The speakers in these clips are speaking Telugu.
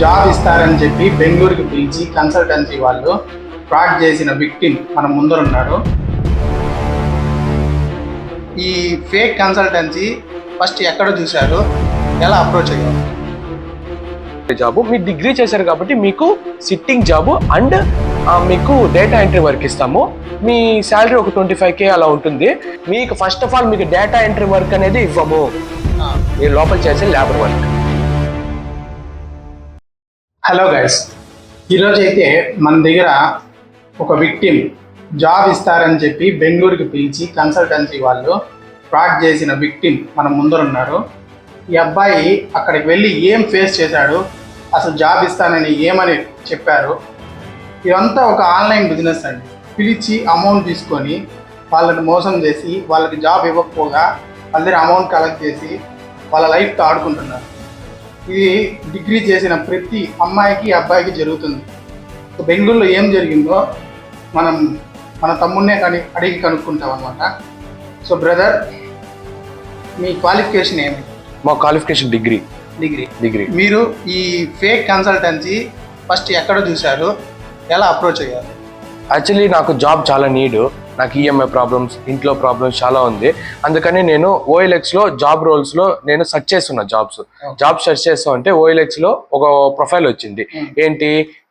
జాబ్ ఇస్తారని చెప్పి బెంగళూరుకి పిలిచి కన్సల్టెన్సీ వాళ్ళు ఫ్రాడ్ చేసిన విక్టిమ్ మన ముందరున్నాడు ఈ ఫేక్ కన్సల్టెన్సీ ఫస్ట్ ఎక్కడ చూశారు ఎలా అప్రోచ్ అయ్యారు? జాబ్ మీరు డిగ్రీ చేశారు కాబట్టి మీకు సిట్టింగ్ జాబ్ అండ్ మీకు డేటా ఎంట్రీ వర్క్ ఇస్తాము. మీ శాలరీ ఒక ట్వంటీ ఫైవ్ కే అలా ఉంటుంది. మీకు ఫస్ట్ ఆఫ్ ఆల్ మీకు డేటా ఎంట్రీ వర్క్ అనేది ఇవ్వము. మీరు లోపల చేసే లేబర్ వర్క్ హలో గైస్ ఈరోజు అయితే మన దగ్గర ఒక విక్టిమ్ జాబ్ ఇస్తారని చెప్పి బెంగళూరుకి పిలిచి కన్సల్టెన్సీ వాళ్ళు ఫ్రాడ్ చేసిన విక్టిమ్ మన ముందరున్నారు ఈ అబ్బాయి అక్కడికి వెళ్ళి ఏం ఫేస్ చేశాడు? అసలు జాబ్ ఇస్తానని ఏమని చెప్పారు? ఇదంతా ఒక ఆన్లైన్ బిజినెస్ అండి. పిలిచి అమౌంట్ తీసుకొని వాళ్ళని మోసం చేసి వాళ్ళకి జాబ్ ఇవ్వకపోగా వాళ్ళ దగ్గర అమౌంట్ కలెక్ట్ చేసి వాళ్ళ లైఫ్తో ఆడుకుంటున్నారు. ఇది డిగ్రీ చేసిన ప్రతి అమ్మాయికి అబ్బాయికి జరుగుతుంది. బెంగళూరులో ఏం జరిగిందో మనం మన తమ్ముడినే కని అడిగి కనుక్కుంటాం అనమాట సో బ్రదర్ మీ క్వాలిఫికేషన్ ఏమి? మా క్వాలిఫికేషన్ డిగ్రీ. డిగ్రీ. డిగ్రీ. మీరు ఈ ఫేక్ కన్సల్టెన్సీ ఫస్ట్ ఎక్కడ చూశారు? ఎలా అప్రోచ్ అయ్యారు? యాక్చువల్లీ నాకు జాబ్ చాలా నీడ్. నాకు ఈఎంఐ ప్రాబ్లమ్స్ ఇంట్లో ప్రాబ్లమ్స్ చాలా ఉంది అందుకని నేను OLX లో జాబ్ రోల్స్లో నేను సెర్చ్ చేస్తున్నా జాబ్స్ జాబ్ సెర్చ్ చేస్తా ఉంటే OLX లో ఒక ప్రొఫైల్ వచ్చింది Hmm. ఏంటి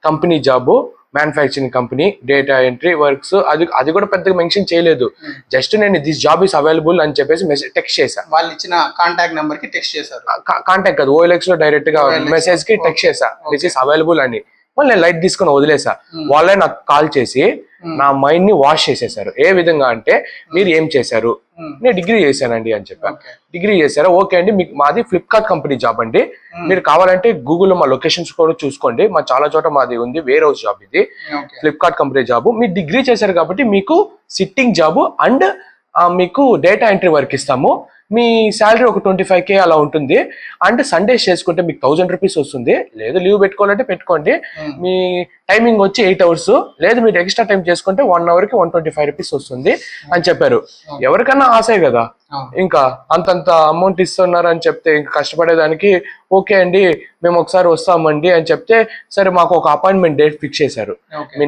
company job manufacturing company data entry works అది అది కూడా పెద్దగా మెన్షన్ చేయలేదు Hmm. జస్ట్ నేను దిస్ జాబ్ ఇస్ అవైలబుల్ అని చెప్పేసి మెసేజ్ టెక్స్ట్ చేశాను వాళ్ళు ఇచ్చిన కాంటాక్ట్ నెంబర్కి టెక్స్ట్ చేశారు కాంటాక్ట్ కాదు ఓఎల్ఎక్స్లో డైరెక్ట్గా. మెసేజ్కి text Okay. This is available అని మళ్ళీ నేను లైట్ తీసుకొని వదిలేసా Hmm. వాళ్ళే నాకు కాల్ చేసి Hmm. నా మైండ్ని వాష్ చేసేసారు. ఏ విధంగా అంటే మీరు ఏం చేశారు. నేను డిగ్రీ చేశానండి అని చెప్పాను డిగ్రీ చేశారా? ఓకే అండి. మీకు మాది ఫ్లిప్కార్ట్ కంపెనీ జాబ్ అండి. మీరు కావాలంటే గూగుల్లో మా లొకేషన్స్ కూడా చూసుకోండి. మా చాలా చోట మాది ఉంది వేర్ హౌస్ జాబ్ ఇది ఫ్లిప్కార్ట్ కంపెనీ జాబ్ మీరు డిగ్రీ చేశారు కాబట్టి మీకు సిట్టింగ్ జాబ్ అండ్ మీకు డేటా ఎంట్రీ వర్క్ ఇస్తాము. మీ శాలరీ ఒక ట్వంటీ ఫైవ్ కే అలా ఉంటుంది. అండ్ సండేస్ చేసుకుంటే మీకు థౌజండ్ రూపీస్ వస్తుంది. లేదు లీవ్ పెట్టుకోవాలంటే పెట్టుకోండి. మీ టైమింగ్ వచ్చి ఎయిట్ అవర్స్ లేదు మీరు ఎక్స్ట్రా టైం చేసుకుంటే వన్ అవర్కి వన్ ట్వంటీ ఫైవ్ రూపీస్ వస్తుంది అని చెప్పారు. ఎవరికన్నా ఆశే కదా? ఇంకా అంతంత అమౌంట్ ఇస్తున్నారు అని చెప్తే ఇంకా కష్టపడేదానికి ఓకే అండి మేము ఒకసారి వస్తామండి అని చెప్తే సరే మాకు ఒక అపాయింట్మెంట్ డేట్ ఫిక్స్ చేశారు.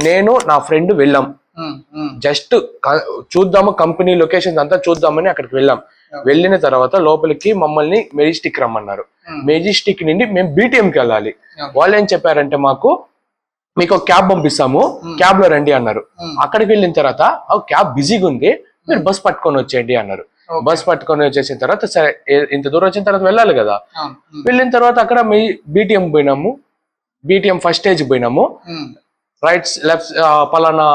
నేను నా ఫ్రెండ్ వెళ్ళాం. జస్ట్ చూద్దాము కంపెనీ లొకేషన్స్ అంతా చూద్దామని అక్కడికి వెళ్ళాం. వెళ్ళిన తర్వాత లోపలికి మమ్మల్ని మెజిస్టిక్ రమ్మన్నారు. మెజిస్టిక్ నుండి మేము బీటీఎం కి వెళ్ళాలి. వాళ్ళు ఏం చెప్పారంటే మాకు మీకు ఒక క్యాబ్ పంపిస్తాము క్యాబ్లో రండి అన్నారు. అక్కడికి వెళ్ళిన తర్వాత ఆ క్యాబ్ బిజీగా ఉంది మీరు బస్ పట్టుకొని వచ్చేయండి అన్నారు. బస్ పట్టుకొని వచ్చేసిన తర్వాత సరే ఇంత దూరం వచ్చిన తర్వాత వెళ్ళాలి కదా. వెళ్ళిన తర్వాత అక్కడ మీ బీటీఎం పోయినాము. బీటీఎం ఫస్ట్ స్టేజ్ పోయినాము. రైట్ లెఫ్ట్ పలానా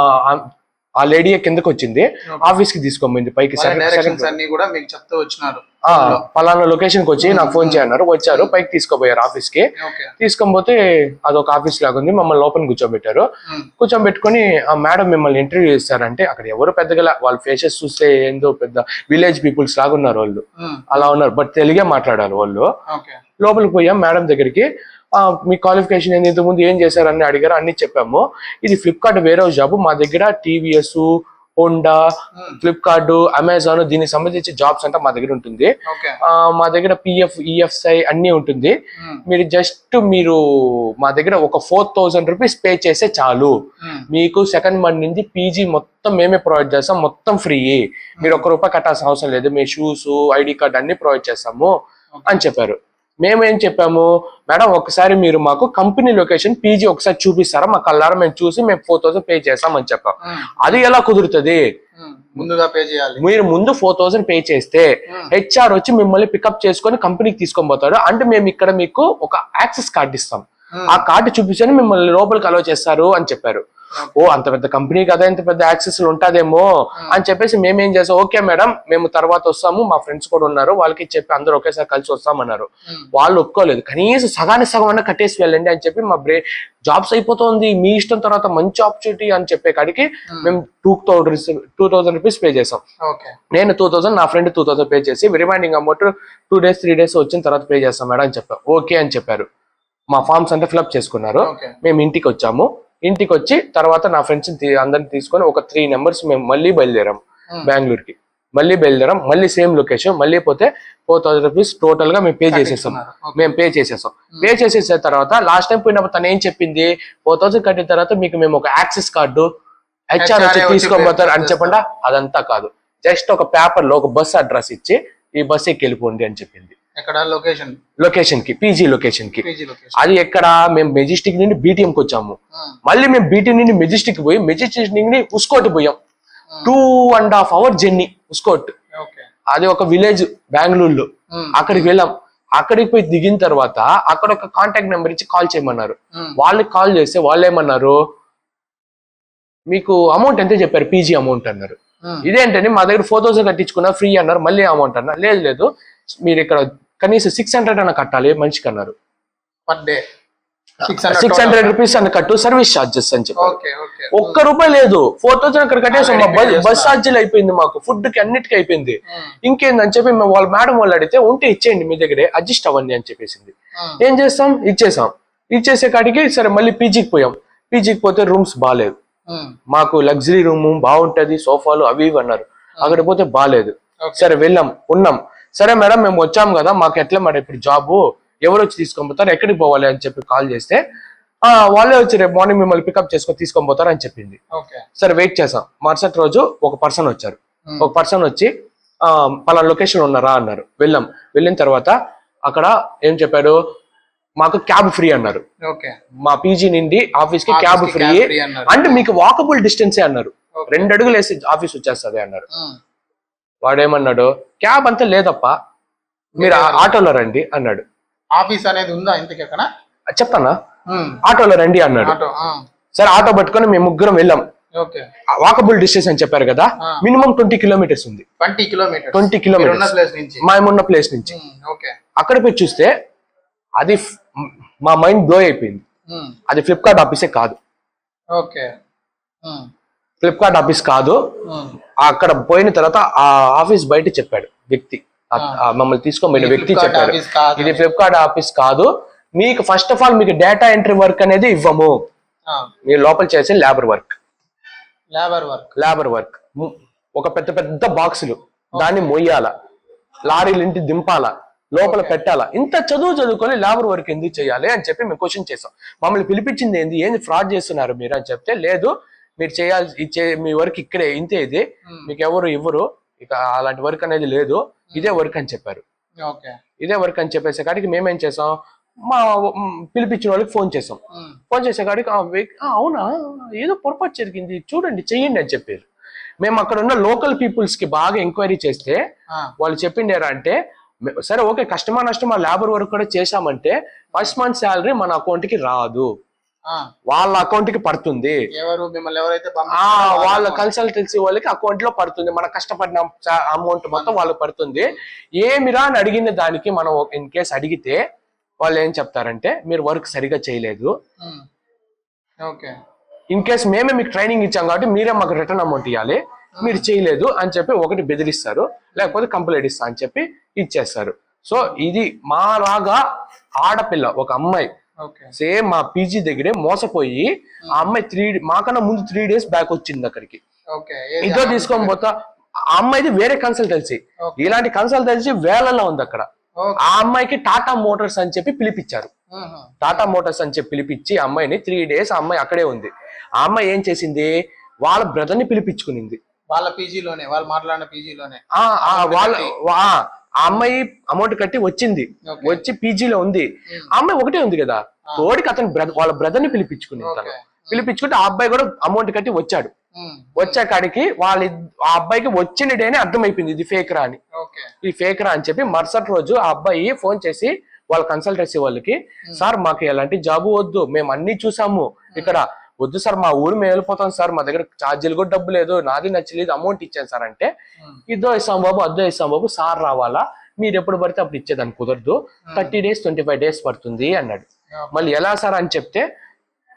ఆ- లేడీ కిందకి వచ్చింది ఆఫీస్కి తీసుకోమంది పైకి అన్ని కూడా మీకు చెప్తూ వచ్చినారు. పలానా లొకేషన్కి వచ్చి నాకు ఫోన్ చేయన్నారు వచ్చారు పైకి తీసుకోపోయారు ఆఫీస్కి. ఓకే తీసుకొని పోతే అదొక ఆఫీస్ లాగా ఉంది మమ్మల్ని లోపల కూర్చోబెట్టారు. Hmm. కూర్చోబెట్టుకొని ఆ మేడం మిమ్మల్ని ఇంటర్వ్యూ చేస్తారంటే అక్కడ ఎవరు పెద్దగా వాళ్ళ ఫేసెస్ చూస్తే ఏందో పెద్ద విలేజ్ పీపుల్స్ లాగా ఉన్నారు వాళ్ళు అలా ఉన్నారు బట్ తెలుగే మాట్లాడాలి వాళ్ళు. లోపలికి పోయాం మేడం దగ్గరికి మీ క్వాలిఫికేషన్ ఏంది? ఇంతకుముందు ఏం చేశారని అడిగారు అన్ని చెప్పాము. ఇది ఫ్లిప్కార్ట్ వేరే జాబ్ మా దగ్గర టీవీఎస్ హోండా ఫ్లిప్కార్ట్ అమెజాన్ దీనికి సంబంధించి జాబ్స్ అంతా మా దగ్గర ఉంటుంది. మా దగ్గర పిఎఫ్ ఈఎఫ్ఐ అన్ని ఉంటుంది. మీరు జస్ట్ మీరు మా దగ్గర ఒక ఫోర్ థౌసండ్ రూపీస్ పే చేస్తే చాలు. మీకు సెకండ్ మంత్ నుంచి పీజీ మొత్తం మేమే ప్రొవైడ్ చేస్తాం మొత్తం ఫ్రీ మీరు ఒక్క రూపాయి కట్టాల్సిన అవసరం లేదు. మీ షూస్ ఐడి కార్డ్ అన్ని ప్రొవైడ్ చేస్తాము అని చెప్పారు. మేమేం చెప్పాము? మేడం ఒకసారి మీరు మాకు కంపెనీ లొకేషన్ పీజీ ఒకసారి చూపిస్తారా? మా కల్లారా మేము చూసి మేము ఫోర్ థౌసండ్ పే చేస్తామని చెప్పాం. అది ఎలా కుదురుతుంది? ముందుగా పే చేయాలి. మీరు ముందు ఫోర్ థౌసండ్ పే చేస్తే హెచ్ఆర్ వచ్చి మిమ్మల్ని పికప్ చేసుకొని కంపెనీకి తీసుకొని పోతాడు. అంటే మేము ఇక్కడ మీకు ఒక యాక్సెస్ కార్డు ఇస్తాం. ఆ. కార్డు చూపించని మిమ్మల్ని లోపలికి అలో చేస్తారు అని చెప్పారు. ఓ అంత పెద్ద కంపెనీ కదా ఇంత పెద్ద యాక్సెస్ ఉంటదేమో అని చెప్పేసి మేమేం చేసాం ఓకే మేడం మేము తర్వాత వస్తాము మా ఫ్రెండ్స్ కూడా ఉన్నారు వాళ్ళకి చెప్పి అందరూ ఒకేసారి కలిసి వస్తామన్నారు. వాళ్ళు ఒప్పుకోలేదు. కనీసం సగానికి సగం అన్న కట్టేసి వెళ్ళండి అని చెప్పి మా బ్రే జాబ్స్ అయిపోతుంది మీ ఇష్టం తర్వాత మంచి ఆపర్చునిటీ అని చెప్పే కాడికి మేము two thousand two thousand rupees pay చేసాం. నేను టూ థౌసండ్ నా ఫ్రెండ్ టూ థౌసండ్ పే చేసి reminding amount two days three days వచ్చిన తర్వాత పే చేస్తాం మేడం అని చెప్పారు ఓకే అని చెప్పారు. మా ఫామ్స్ అంటే ఫిల్అప్ చేసుకున్నారు. మేము ఇంటికి వచ్చాము. ఇంటికి వచ్చి తర్వాత నా ఫ్రెండ్స్ అందరిని తీసుకొని ఒక త్రీ నెంబర్స్ మేము మళ్ళీ బయలుదేరాం బెంగళూరుకి. మళ్ళీ బయలుదేరాం మళ్ళీ సేమ్ లొకేషన్ మళ్ళీ పోతే ఫోర్ థౌసండ్ రూపీస్ టోటల్గా మేము పే చేసేసాం. మేము పే చేసేసాం. పే చేసేసిన తర్వాత లాస్ట్ టైం పోయినప్పుడు తను ఏం చెప్పింది? ఫోర్ థౌసండ్ కట్టిన తర్వాత మీకు మేము ఒక యాక్సెస్ కార్డు హెచ్ఆర్ వచ్చి తీసుకోబోతారు అని. చెప్పండి? అదంతా కాదు. జస్ట్ ఒక పేపర్లో ఒక బస్ అడ్రస్ ఇచ్చి ఈ బస్ ఎక్కి వెళ్ళిపోండి అని చెప్పింది. ఎక్కడ? లొకేషన్ లొకేషన్కి పీజీ లొకేషన్కి. అది ఎక్కడ? మేము మెజెస్టిక్ నుండి బీటీఎం కి వచ్చాము. మళ్ళీ మేము బీటీ నుండి మెజెస్టిక్ పోయి మెజెస్టిక్ నుండి ఉస్కోట్ పోయాం. Two and half hour journey Hoskote అది ఒక విలేజ్ బెంగళూరులో అక్కడికి వెళ్ళాం. అక్కడికి పోయి దిగిన తర్వాత అక్కడ ఒక కాంటాక్ట్ నెంబర్ ఇచ్చి కాల్ చేయమన్నారు. వాళ్ళకి కాల్ చేస్తే వాళ్ళు ఏమన్నారు? మీకు అమౌంట్ ఎంత చెప్పారు? పీజీ అమౌంట్ అన్నారు. ఇదేంటని మా దగ్గర ఫోర్ థౌసండ్ కట్టించుకున్నా ఫ్రీ అన్నారు మళ్ళీ అమౌంట్ అన్నారు. లేదు లేదు. మీరు ఇక్కడ కనీసం సిక్స్ హండ్రెడ్ అన్న కట్టాలి మనిషికి అన్నారు. Per day six hundred rupees అన్న కట్టు సర్వీస్ ఛార్జెస్ అని ఓకే ఒక్క రూపాయి లేదు. ఫోర్ థౌసండ్ అక్కడ కట్టేసాం. బస్ ఛార్జీలు అయిపోయింది మాకు. ఫుడ్కి అన్నిటికీ అయిపోయింది. ఇంకేందని చెప్పి మేము వాళ్ళ మేడం వాళ్ళు అడిగితే ఉంటే ఇచ్చేయండి మీ దగ్గరే అడ్జస్ట్ అవ్వండి అని చెప్పేసింది. ఏం చేస్తాం? ఇచ్చేసాం. ఇచ్చేసే కాడికి సరే మళ్ళీ పీజీకి పోయాం. పీజీకి పోతే రూమ్స్ బాగాలేదు మాకు లగ్జరీ రూమ్ బాగుంటది సోఫాలు అవి ఇవి అన్నారు. అక్కడ పోతే బాగాలేదు. సరే వెళ్ళాం ఉన్నాం. సరే మేడం మేము వచ్చాం కదా మాకు ఎట్లా మరి ఇప్పుడు జాబు ఎవరు వచ్చి తీసుకొని పోతారు? ఎక్కడికి పోవాలి అని చెప్పి కాల్ చేస్తే ఆ వాళ్ళే వచ్చి రేపు మార్నింగ్ మిమ్మల్ని పికప్ చేసుకొని తీసుకొని పోతారు అని చెప్పింది. ఓకే. సరే వెయిట్ చేసాం మరుసటి రోజు ఒక పర్సన్ వచ్చారు. ఒక పర్సన్ వచ్చి ఆ పలానా లొకేషన్ ఉన్నారా? అన్నారు. వెళ్ళాం. వెళ్ళిన తర్వాత అక్కడ ఏం చెప్పారు? మాకు క్యాబ్ ఫ్రీ అన్నారు. ఓకే. మా పీజీ నుండి ఆఫీస్కి క్యాబ్ ఫ్రీ. అంటే మీకు వాకబుల్ డిస్టెన్సే అన్నారు. రెండు అడుగులు వేసి ఆఫీస్ వచ్చేస్తుంది అన్నారు. వాడేమన్నాడు క్యాబ్ అంతా లేదప్ప మీరు ఆటోలో రండి అన్నాడు. ఆఫీస్ అనేది ఉందా ఇంతకి అక్కడ చెప్తానా ఆటోలో రండి అన్నాడు. సరే ఆటో పట్టుకొని మేము ముగ్గురం వెళ్ళాం. ఓకే. వాకబుల్ డిస్టెన్స్ అని చెప్పారు కదా. మినిమం ట్వంటీ కిలోమీటర్స్ ఉంది. Twenty kilometre 20 kilometers. ప్లేస్ నుంచి. మేమున్న ప్లేస్ నుంచి. ఓకే. అక్కడ పోయి చూస్తే అది మా మైండ్ బ్లో అయిపోయింది. అది ఫ్లిప్కార్ట్ ఆఫీసే కాదు. ఓకే. ఫ్లిప్కార్ట్ ఆఫీస్ కాదు. అక్కడ పోయిన తర్వాత ఆ ఆఫీస్ బయట చెప్పాడు వ్యక్తి. మమ్మల్ని ఇది వ్యక్తి చెప్పాడు. ఇది ఫ్లిప్కార్ట్ ఆఫీస్ కాదు. మీకు ఫస్ట్ ఆఫ్ ఆల్ మీకు డేటా ఎంట్రీ వర్క్ అనేది ఇవ్వము. మీరు లోపల చేసే labour work labour work labour work ఒక పెద్ద పెద్ద బాక్సులు. దాన్ని మొయ్యాల? లారీలు ఇంటి దింపాల? లోపల పెట్టాలా? ఇంత చదువు చదువుకొని లేబర్ వర్క్ ఎందుకు చేయాలి అని చెప్పి మేము క్వశ్చన్ చేసాం మమ్మల్ని పిలిపించింది ఏంది? ఏంది ఫ్రాడ్ చేస్తున్నారు మీరు అని చెప్తే లేదు. మీరు చేయాల్సి ఇచ్చే మీ వర్క్ ఇక్కడే ఇంతే ఇది. మీకు ఎవరు ఇవ్వరు. ఇక అలాంటి వర్క్ అనేది లేదు. ఇదే వర్క్ అని చెప్పారు. ఓకే. ఇదే వర్క్ అని చెప్పేసే కాడికి మేమేం చేసాం? మా పిలిపించిన వాళ్ళకి ఫోన్ చేసాం. ఫోన్ చేసే కాడికి "ఆ, వెక్- ఆ, అవునా? ఏదో పొరపాటు జరిగింది. చూడండి చెయ్యండి అని చెప్పారు. మేము అక్కడ ఉన్న లోకల్ పీపుల్స్కి బాగా ఎంక్వైరీ చేస్తే వాళ్ళు చెప్పిండారా అంటే "మే- సరే ఓకే కష్టమా నష్టమా లేబర్ వర్క్ కూడా చేశామంటే ఫస్ట్ మంత్ శాలరీ మన అకౌంట్కి రాదు. వాళ్ళ అకౌంట్కి పడుతుంది. ఎవరు మిమ్మల్ని ఎవరైతే వాళ్ళ కన్సల్టెన్సీ వాళ్ళకి అకౌంట్లో పడుతుంది. మన కష్టపడిన అమౌంట్ మొత్తం వాళ్ళకి పడుతుంది. ఏమిరా అని అడిగిన దానికి మనం ఇన్ కేస్ అడిగితే వాళ్ళు ఏం చెప్తారంటే మీరు వర్క్ సరిగా చేయలేదు. ఓకే. ఇన్ కేస్ మేమే మీకు ట్రైనింగ్ ఇచ్చాం కాబట్టి మీరే మాకు రిటర్న్ అమౌంట్ ఇవ్వాలి మీరు చేయలేదు అని చెప్పి ఒకటి బెదిరిస్తారు. లేకపోతే కంప్లైంట్ ఇస్తా అని చెప్పి ఇచ్చేస్తారు. సో ఇది మాలాగా ఆడపిల్ల ఒక అమ్మాయి సేమ్ మా పీజీ దగ్గరే మోసపోయి ఆ అమ్మాయి త్రీ మాకన్నా ముందు త్రీ డేస్ బ్యాక్ వచ్చింది అక్కడికి. ఇదో తీసుకొని పోతా ఆ అమ్మాయిది వేరే కన్సల్టెన్సీ. ఇలాంటి కన్సల్టెన్సీ వేలలో ఉంది అక్కడ. ఆ అమ్మాయికి టాటా మోటార్స్ అని చెప్పి పిలిపించారు. టాటా మోటార్స్ అని చెప్పి పిలిపించి అమ్మాయిని త్రీ డేస్ అమ్మాయి అక్కడే ఉంది. ఆ అమ్మాయి ఏం చేసింది? వాళ్ళ బ్రదర్ని పిలిపించుకునింది. వాళ్ళ పీజీలోనే వాళ్ళు మాట్లాడిన పీజీలోనే. వాళ్ళ ఆ అమ్మాయి అమౌంట్ కట్టి వచ్చింది. వచ్చి పీజీలో ఉంది. ఆ అమ్మాయి ఒకటే ఉంది కదా. తోడికి అతని బ్రదర్ వాళ్ళ బ్రదర్ని పిలిపించుకుని తను పిలిపించుకుంటే ఆ అబ్బాయి కూడా అమౌంట్ కట్టి వచ్చాడు. వచ్చే కాడికి వాళ్ళ ఇద్- ఆ అబ్బాయికి వచ్చిన డేనే అర్థమైపోయింది. ఇది ఫేక్ రా అని. ఓకే. ఈ ఫేక్ రా అని చెప్పి మరుసటి రోజు ఆ అబ్బాయి ఫోన్ చేసి వాళ్ళ కన్సల్టెన్సీ వాళ్ళకి సార్ మాకు ఎలాంటి జాబు వద్దు. మేము అన్ని చూసాము. ఇక్కడ వద్దు సార్ మా ఊరు మేము వెళ్ళిపోతాం సార్ మా దగ్గర ఛార్జీలు కూడా డబ్బు లేదు నాది నచ్చలేదు అమౌంట్ ఇచ్చాను సార్ అంటే ఉమ్. ఇద్దో ఇస్తాం బాబు అద్దో ఇస్తాం బాబు సార్ రావాలా? మీరు ఎప్పుడు పడితే అప్పుడు ఇచ్చేదాన్ని కుదరదు. Thirty days twenty five days పడుతుంది అన్నాడు. మళ్ళీ ఎలా సార్ అని చెప్తే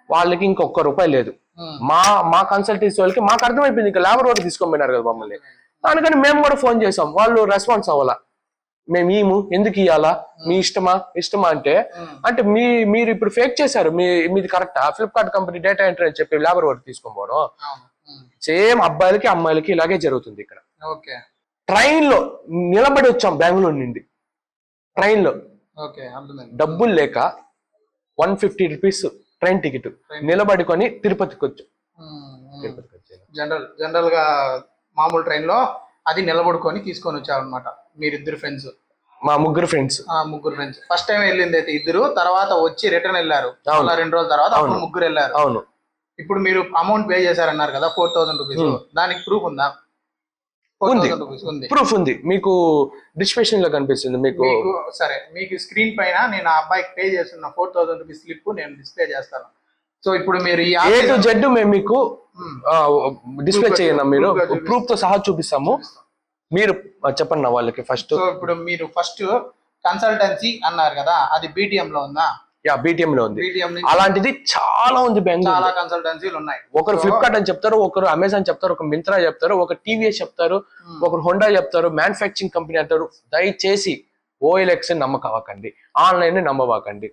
వాళ్ళకి ఇంకొక రూపాయి లేదు. ఉమ్. మా మా కన్సల్టెన్సీ వాళ్ళకి మాకు అర్థమైపోయింది ఇంకా లేబర్ వర్క్ తీసుకోమన్నారు కదా మమ్మల్ని. దానికని మేము కూడా ఫోన్ చేసాం వాళ్ళు రెస్పాన్స్ అవ్వాలా? మేము ఈము ఎందుకు ఇవ్వాలా మీ ఇష్టమా? ఇష్టమా అంటే. అంటే మీ మీరు ఇప్పుడు ఫేక్ చేశారు. మీ మీది కరెక్టా ఫ్లిప్కార్ట్ కంపెనీ డేటా ఎంట్రీ అని చెప్పి లేబర్ వర్క్ తీసుకోపోవడం. సేమ్ అబ్బాయిలకి అమ్మాయిలకి ఇలాగే జరుగుతుంది ఇక్కడ. ఓకే. ట్రైన్లో నిలబడి వచ్చాం బెంగళూరు నుండి. ట్రైన్లో డబ్బులు లేక one fifty rupees train ticket నిలబడుకొని తిరుపతికి వచ్చాం. జనరల్ జనరల్గా మామూలు ట్రైన్లో అది నిలబడుకొని తీసుకొని వచ్చారనమాట మీరిద్దరు ఫ్రెండ్స్ మా ముగ్గురు ఫ్రెండ్స్ ఆ ముగ్గురు ఫ్రెండ్స్ ఫస్ట్ టైం వెళ్ళింది అయితే ఇద్దరు తర్వాత వచ్చి రిటర్న్ వెళ్ళారు. అవును. మళ్ళా రెండు రోజుల తర్వాత అప్పుడు ముగ్గురు వెళ్ళారు. అవును. ఇప్పుడు మీరు అమౌంట్ పే చేశారన్నారు కదా ఫోర్ థౌసండ్ రూపీస్ దానికి ప్రూఫ్ ఉందా? ఫోర్ ఉంది. థౌసండ్ రూపీస్ ఉంది. ప్రూఫ్ ఉంది. మీకు డిస్క్రిప్షన్లో కనిపిస్తుంది మీకు మీకు సరే మీకు స్క్రీన్ పైన నేను ఆ అబ్బాయికి పే చేస్తున్న ఫోర్ థౌసండ్ రూపీస్ స్లిప్ నేను డిస్ప్లే చేస్తాను. సో ఇప్పుడు మీరు ఏ టు జెడ్ మేము మీకు. డిస్ప్లే Proof చేయండి మీరు. ప్రూఫ్తో సహా చూపిస్తాము. మీరు చెప్పండి నా వాళ్ళకి ఫస్ట్ సో ఇప్పుడు మీరు ఫస్ట్ కన్సల్టెన్సీ అన్నారు కదా అది బీటీఎం లో ఉందా? యా బీటీఎం లో ఉంది. అలాంటిది చాలా ఉంది బెంగళూరు చాలా కన్సల్టెన్సీలు ఉన్నాయి. ఒకరు ఫ్లిప్కార్ట్ అని చెప్తారు ఒకరు అమెజాన్ చెప్తారు ఒక మింత్రా చెప్తారు ఒక టీవీఎస్ చెప్తారు Hmm. ఒకరు హోండా చెప్తారు మ్యానుఫ్యాక్చరింగ్ కంపెనీ అంటారు. దయచేసి ఓఎల్ఎక్స్ నమ్మకవ్వకండి ఆన్లైన్ నమ్మవాకండి.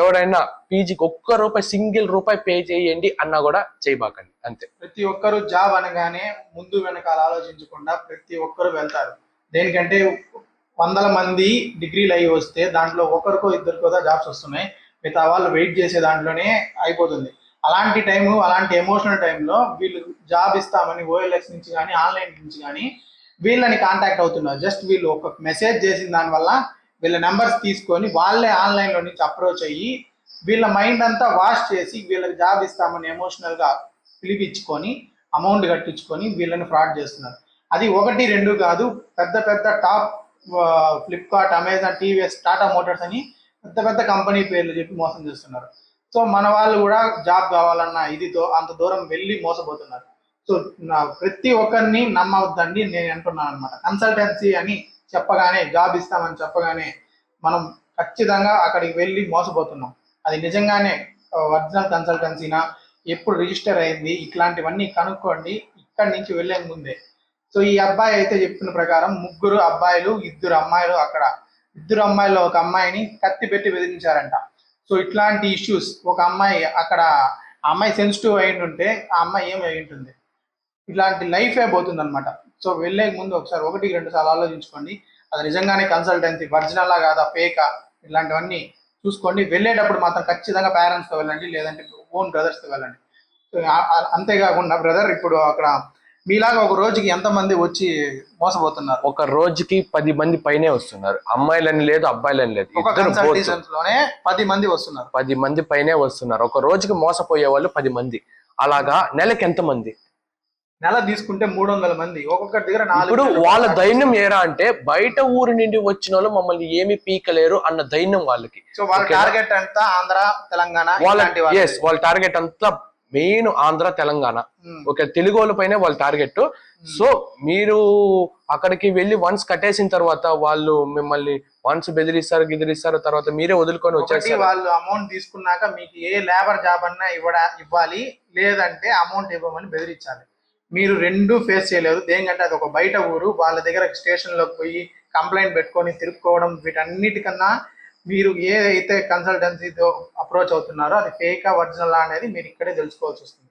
ఎవరైనా పీజీకి ఒక్క రూపాయి సింగిల్ రూపాయి పే చేయండి అన్నా కూడా చేయబాకండి అంతే. ప్రతి ఒక్కరు జాబ్ అనగానే ముందు వెనకాల ఆలోచించకుండా ప్రతి ఒక్కరు వెళ్తారు. దేనికంటే వందల మంది డిగ్రీలు అయ్యి వస్తే దాంట్లో ఒకరికో ఇద్దరికో జాబ్స్ వస్తున్నాయి. మిగతా వాళ్ళు వెయిట్ చేసే దాంట్లోనే అయిపోతుంది. అలాంటి టైం అలాంటి ఎమోషనల్ టైంలో వీళ్ళు జాబ్ ఇస్తామని ఓఎల్ఎక్స్ నుంచి కానీ ఆన్లైన్ నుంచి కానీ వీళ్ళని కాంటాక్ట్ అవుతున్నారు జస్ట్ వీళ్ళు ఒక మెసేజ్ చేసిన దానివల్ల వీళ్ళ నెంబర్స్ తీసుకొని వాళ్ళే ఆన్లైన్లో నుంచి అప్రోచ్ అయ్యి వీళ్ళ మైండ్ అంతా వాష్ చేసి వీళ్ళకి జాబ్ ఇస్తామని ఎమోషనల్గా పిలిపించుకొని అమౌంట్ కట్టించుకొని వీళ్ళని ఫ్రాడ్ చేస్తున్నారు. అది ఒకటి రెండు కాదు. పెద్ద పెద్ద top Flipkart Amazon TVS Tata Motors అని పెద్ద పెద్ద కంపెనీ పేర్లు చెప్పి మోసం చేస్తున్నారు. సో మన వాళ్ళు కూడా జాబ్ కావాలన్న ఇదితో అంత దూరం వెళ్ళి మోసపోతున్నారు. సో నా ప్రతి ఒక్కరిని నమ్మవద్దండి నేను అంటున్నాను అనమాట కన్సల్టెన్సీ అని చెప్పగానే జాబ్ ఇస్తామని చెప్పగానే మనం ఖచ్చితంగా అక్కడికి వెళ్ళి మోసపోతున్నాం. అది నిజంగానే ఒరిజినల్ కన్సల్టెన్సీనా? ఎప్పుడు రిజిస్టర్ అయింది? ఇట్లాంటివన్నీ కనుక్కోండి. ఇక్కడి నుంచి వెళ్ళే ముందే. సో ఈ అబ్బాయి అయితే చెప్పిన ప్రకారం ముగ్గురు అబ్బాయిలు ఇద్దరు అమ్మాయిలు అక్కడ. ఇద్దరు అమ్మాయిలు ఒక అమ్మాయిని కత్తి పెట్టి బెదిరించారంట. సో ఇట్లాంటి ఇష్యూస్ ఒక అమ్మాయి అక్కడ అమ్మాయి సెన్సిటివ్ అయి ఉంటే ఆ అమ్మాయి ఏమి అయి ఉంటుంది ఇట్లాంటి లైఫే పోతుంది అనమాట సో వెళ్ళే ముందు ఒకసారి ఒకటి రెండు సార్లు ఆలోచించుకోండి. అది నిజంగానే కన్సల్టెన్సీ ఒరిజినల్లా కాదా ఫేకా ఇట్లాంటివన్నీ చూసుకోండి. వెళ్ళేటప్పుడు మాత్రం ఖచ్చితంగా పేరెంట్స్తో వెళ్ళండి లేదంటే ఓన్ బ్రదర్స్తో వెళ్ళండి. అంతేకాకుండా బ్రదర్ ఇప్పుడు అక్కడ మీలాగా ఒక రోజుకి ఎంతమంది వచ్చి మోసపోతున్నారు? ఒక రోజుకి పది మంది పైనే వస్తున్నారు. అమ్మాయిలని లేదు అబ్బాయిలని లేదు. లోనే పది మంది వస్తున్నారు. పది మంది పైనే వస్తున్నారు. ఒక రోజుకి మోసపోయే వాళ్ళు పది మంది. అలాగా నెలకి ఎంత మంది నెల తీసుకుంటే మూడు వందల మంది. ఒక్కొక్కరి దగ్గర ఇప్పుడు వాళ్ళ దైన్యం ఏరా అంటే బయట ఊరి నుండి వచ్చిన వాళ్ళు మమ్మల్ని ఏమి పీకలేరు అన్న దైన్యం వాళ్ళకి. సో వాళ్ళ? టార్గెట్ అంతా ఆంధ్ర తెలంగాణ వాళ్ళ. ఎస్ వాళ్ళ టార్గెట్ అంతా మెయిన్ ఆంధ్ర తెలంగాణ. ఓకే తెలుగు వాళ్ళ పైనే వాళ్ళ టార్గెట్. సో మీరు అక్కడికి వెళ్ళి వన్స్ కట్టేసిన తర్వాత వాళ్ళు మిమ్మల్ని వన్స్ బెదిరిస్తారు గిదిరిస్తారు తర్వాత మీరే వదులుకొని వచ్చేస్తారు వాళ్ళు అమౌంట్ తీసుకున్నాక మీకు ఏ లేబర్ జాబ్ అన్నా ఇవ్వడా ఇవ్వాలి లేదంటే అమౌంట్ ఇవ్వమని బెదిరించాలి. మీరు రెండు ఫేస్ చేయలేదు. దేనికంటే అది ఒక బయట ఊరు. వాళ్ళ దగ్గర స్టేషన్లోకి పోయి కంప్లైంట్ పెట్టుకొని తిరుక్కోవడం వీటన్నిటికన్నా మీరు ఏదైతే కన్సల్టెన్సీతో అప్రోచ్ అవుతున్నారో అది ఫేకా ఒరిజినల్ అనేది మీరు ఇక్కడే తెలుసుకోవాల్సి వస్తుంది.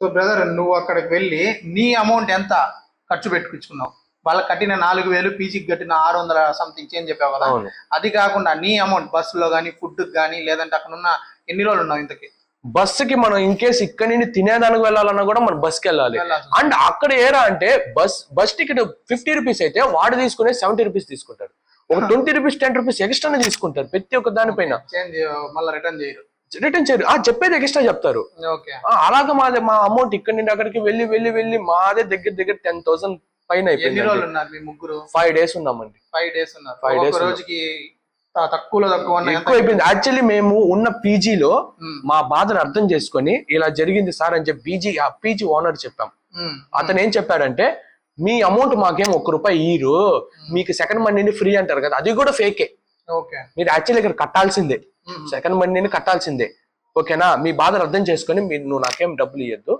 సో బ్రదర్ నువ్వు అక్కడికి వెళ్ళి నీ అమౌంట్ ఎంత ఖర్చు పెట్టుకుంటున్నావు వాళ్ళకి కట్టిన నాలుగు వేలు పీజీకి కట్టిన ఆరు వందల సంథింగ్ చేంజ్ చెప్పావు కదా? అది కాకుండా నీ అమౌంట్ బస్సులో కానీ ఫుడ్ కానీ లేదంటే అక్కడ ఉన్న ఎన్ని రోజులు ఉన్నావు ఇంతకి? బస్సుకి మనం ఇన్ కేసు ఇక్కడ నుండి తినేదానికి వెళ్ళాలన్నా కూడా మనం బస్కి వెళ్ళాలి. అండ్ అక్కడ ఏరా అంటే bus bus ticket fifty rupees అయితే వాడు తీసుకునే సెవెంటీ రూపీస్ తీసుకుంటారు ఒక ట్వంటీ రూపీస్ టెన్ రూపీస్ ఎక్స్ట్రానే తీసుకుంటారు ప్రతి ఒక్క దానిపైన రిటర్న్ చేయరు. రిటర్న్ చేయరు. ఆ చెప్పేది ఎక్స్ట్రా చెప్తారు. అలాగే మాదే మా అమౌంట్ ఇక్కడ నుండి అక్కడికి వెళ్ళి వెళ్ళి వెళ్ళి మాదే దగ్గర దగ్గర టెన్ థౌసండ్ పైన అయిపోయింది ఫైవ్ డేస్ ఉన్నామండి. ఫైవ్ డేస్ ఉన్నారు. ఒక ఉన్నారు. రోజుకి తక్కువలో తక్కువ? ఎక్కువ అయిపోయింది? యాక్చువల్లీ మేము ఉన్న పీజీలో మా బాధను అర్థం చేసుకొని ఇలా జరిగింది సార్ అని చెప్పి పీజీ ఆ పీజీ ఓనర్ చెప్పాం. అతను ఏం చెప్పాడంటే మీ అమౌంట్ మాకేం ఒక్క రూపాయి ఇయ్యరు మీకు సెకండ్ మండీని ఫ్రీ అంటారు కదా అది కూడా ఫేకే. ఓకే. మీరు యాక్చువల్లీ ఇక్కడ కట్టాల్సిందే. సెకండ్ మండీని కట్టాల్సిందే. ఓకేనా? మీ బాధను అర్థం చేసుకొని మీరు నువ్వు నాకేం డబ్బులు ఇవ్వద్దు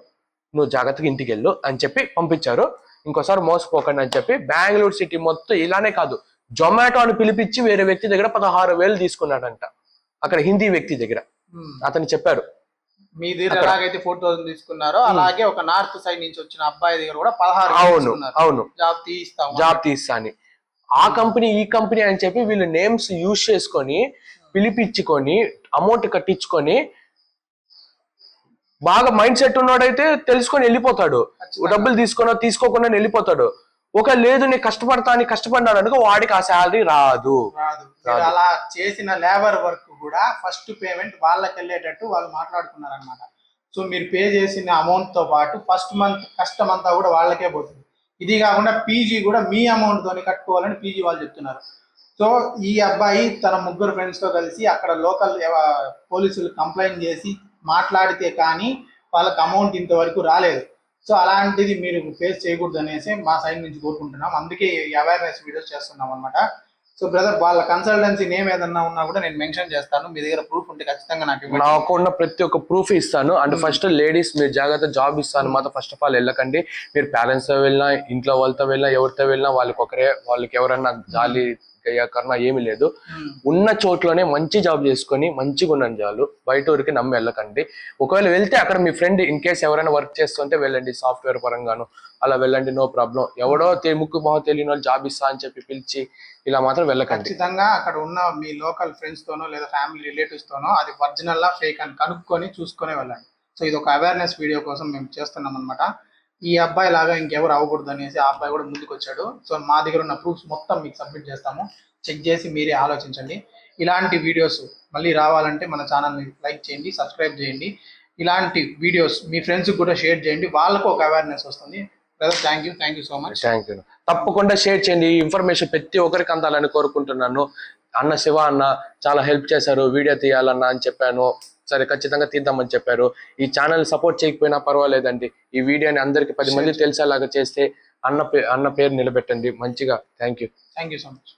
నువ్వు జాగ్రత్తగా ఇంటికి వెళ్ళు అని చెప్పి పంపించారు. ఇంకోసారి మోసపోకండి అని చెప్పి బెంగళూరు సిటీ మొత్తం ఇలానే కాదు. జొమాటో అని పిలిపించి వేరే వ్యక్తి దగ్గర పదహారు వేలు తీసుకున్నాడంట. అక్కడ హిందీ వ్యక్తి దగ్గర. అతను చెప్పారు మీ దగ్గర ఎలాగైతే ఫోర్ థౌసండ్ తీసుకున్నారో అలాగే ఒక నార్త్ సైడ్ నుంచి వచ్చిన అబ్బాయి దగ్గర కూడా పదహారు అవును అవును. జాబ్ తీస్తాం జాబ్ తీస్తా అని ఆ కంపెనీ ఈ కంపెనీ అని చెప్పి వీళ్ళు నేమ్స్ యూజ్ చేసుకొని పిలిపించుకొని అమౌంట్ కట్టించుకొని బాగా మైండ్ సెట్ ఉన్నోడైతే తెలుసుకొని వెళ్ళిపోతాడు. డబ్బులు తీసుకున్నా తీసుకోకుండా వెళ్ళిపోతాడు. ఒక లేదు నేను కష్టపడతా అని కష్టపడ్డాడు అనుకో వాడికి ఆ శాలరీ రాదు. రాదు. అలా చేసిన లేబర్ వర్క్ కూడా ఫస్ట్ పేమెంట్ వాళ్ళకి వెళ్ళేటట్టు వాళ్ళు మాట్లాడుకున్నారు అనమాట సో మీరు పే చేసిన అమౌంట్తో పాటు ఫస్ట్ మంత్ కష్టం అంతా కూడా వాళ్ళకే పోతుంది. ఇది కాకుండా పీజీ కూడా మీ అమౌంట్ తోని కట్టుకోవాలని పీజీ వాళ్ళు చెప్తున్నారు. సో ఈ అబ్బాయి తన ముగ్గురు ఫ్రెండ్స్తో కలిసి అక్కడ లోకల్ పోలీసులు కంప్లైంట్ చేసి మాట్లాడితే కానీ వాళ్ళకి అమౌంట్ ఇంతవరకు రాలేదు. సో అలాంటిది మీరు ఫేస్ చేయకూడదు అనేసి మా సైడ్ నుంచి కోరుకుంటున్నాం. అందుకే ఈ అవేర్నెస్ వీడియోస్ చేస్తున్నాం అనమాట సో బ్రదర్ వాళ్ళ కన్సల్టెన్సీ నేమ్ ఏదన్నా ఉన్నా కూడా నేను మెన్షన్ చేస్తాను. మీ దగ్గర ప్రూఫ్ ఉంటే ఖచ్చితంగా నాకు నాకు ఉన్న ప్రతి ఒక్క ప్రూఫ్ ఇస్తాను. అండ్ ఫస్ట్ లేడీస్ మీరు జాగ్రత్త జాబ్ ఇస్తాను మాత్రం ఫస్ట్ ఆఫ్ ఆల్ వెళ్ళకండి. మీరు పేరెంట్స్తో వెళ్ళినా ఇంట్లో వాళ్ళతో వెళ్ళినా ఎవరితో వెళ్ళినా వాళ్ళకి ఒకరే వాళ్ళకి ఎవరన్నా జాలి కన్నా ఏమీ లేదు. ఉన్న చోట్లోనే మంచి జాబ్ చేసుకొని మంచిగా ఉన్నాను చాలు బయట ఊరికి నమ్మి వెళ్ళకండి. ఒకవేళ వెళ్తే అక్కడ మీ ఫ్రెండ్ ఇన్ కేస్ ఎవరైనా వర్క్ చేస్తుంటే వెళ్ళండి సాఫ్ట్వేర్ పరంగాను. అలా వెళ్ళండి నో ప్రాబ్లం. ఎవడో ముక్కు మొహం తెలియని వాళ్ళు జాబ్ ఇస్తా అని చెప్పి పిలిచి ఇలా మాత్రం వెళ్ళకండి. ఖచ్చితంగా అక్కడ ఉన్న మీ లోకల్ ఫ్రెండ్స్ తోనో లేదా ఫ్యామిలీ రిలేటివ్స్ తోనో అది ఒరిజినల్ ఫేక్ అని కనుక్కొని చూసుకొని వెళ్ళండి. సో ఇది ఒక అవేర్నెస్ వీడియో కోసం మేము చేస్తున్నాం అనమాట ఈ అబ్బాయి లాగా ఇంకెవరు అవ్వకూడదు అనేసి ఆ అబ్బాయి కూడా ముందుకు వచ్చాడు. సో మా దగ్గర ఉన్న ప్రూఫ్స్ మొత్తం మీకు సబ్మిట్ చేస్తాము. చెక్ చేసి మీరే ఆలోచించండి. ఇలాంటి వీడియోస్ మళ్ళీ రావాలంటే మన ఛానల్ని లైక్ చేయండి సబ్స్క్రైబ్ చేయండి. ఇలాంటి వీడియోస్ మీ ఫ్రెండ్స్కి కూడా షేర్ చేయండి. వాళ్ళకు ఒక అవేర్నెస్ వస్తుంది. Brother thank you thank you so much thank you తప్పకుండా షేర్ చేయండి. ఈ ఇన్ఫర్మేషన్ ప్రతి ఒక్కరికి అందాలని కోరుకుంటున్నాను. అన్న శివ అన్న చాలా హెల్ప్ చేశారు. వీడియో తీయాలన్నా అని చెప్పాను. సరే ఖచ్చితంగా తీద్దామని చెప్పారు. ఈ ఛానల్ సపోర్ట్ చేయకపోయినా పర్వాలేదండి. ఈ వీడియోని అందరికి పది మంది తెలిసేలాగా చేస్తే అన్న అన్న పేరు నిలబెట్టండి. మంచిగా. Thank you. Thank you so much